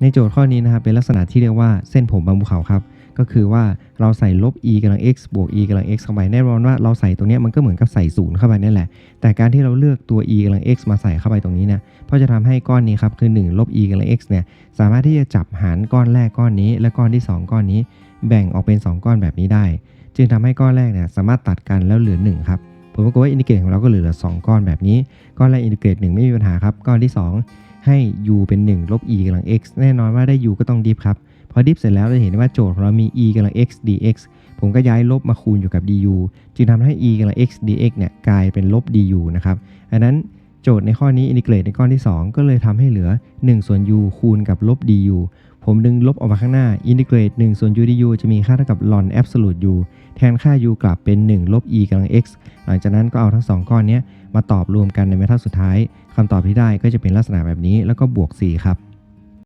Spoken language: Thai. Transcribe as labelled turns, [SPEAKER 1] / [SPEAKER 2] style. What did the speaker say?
[SPEAKER 1] ในโจทย์ข้อนี้นะครับเป็นลักษณะที่เรียกว่าเส้นผมบางภูเขาครับ ก็คือว่าเราใส่ลบ e กำลัง x บวก e กำลัง x เข้าไปแน่นอนว่าเราใส่ตรงนี้มันก็เหมือนกับใส่ศูนย์เข้าไปนั่แหละ แต่การที่เราเลือกตัว e กำลัง x มาใส่เข้าไปตรงนี้เนี่ยเพราะจะทำให้ก้อนนี้ครับคือ1ลบ e กำลัง x เนี่ยสามารถที่จะจับหารก้อนแรกก้อนนี้ และก้อนที่ 2 ก้อนนี้ แบ่งออกเป็น 2 ก้อนแบบนี้ได้ จึงทำให้ก้อนแรกเนี่ยสามารถตัดกันแล้วเหลือ1ครับ ลปรากฏว่าอินทิเกรตของเราก็เหลือ 2 ก้อนแบบนี้ ก้อนแรกอินทิเกรต1ไม่มีปัญหาครับ ก้อนที่ 2 ให้ u เป็น 1 ลบ e กำลัง x แน่นอนว่าได้ u ก็ต้องดิฟครับ พอดิฟเสร็จแล้วเราเห็นว่าโจทย์ของเรามี e กำลัง x dx ผมก็ย้ายลบมาคูณอยู่กับ du จึงทำให้ e กำลัง x dx เนี่ยกลายเป็นลบ du นะครับอันนั้นโจทย์ในข้อนี้อินทิเกรตในก้อนที่ 2 ก็เลยทำให้เหลือ1ส่วน u คูณกับลบ du ผมดึงลบออกมาข้างหน้าอินทิเกรต1ส่วน u du จะมีค่าเท่ากับ ln absolute u แทนค่า u กลับเป็น 1 ลบ e กำลัง x หลังจากนั้นก็เอาทั้ง 2 ก้อนนี้มาตอบรวมกันในเมทัลสุดท้ายคำตอบที่ได้ก็จะเป็นลักษณะแบบนี้แล้วก็บวก 4 ครับ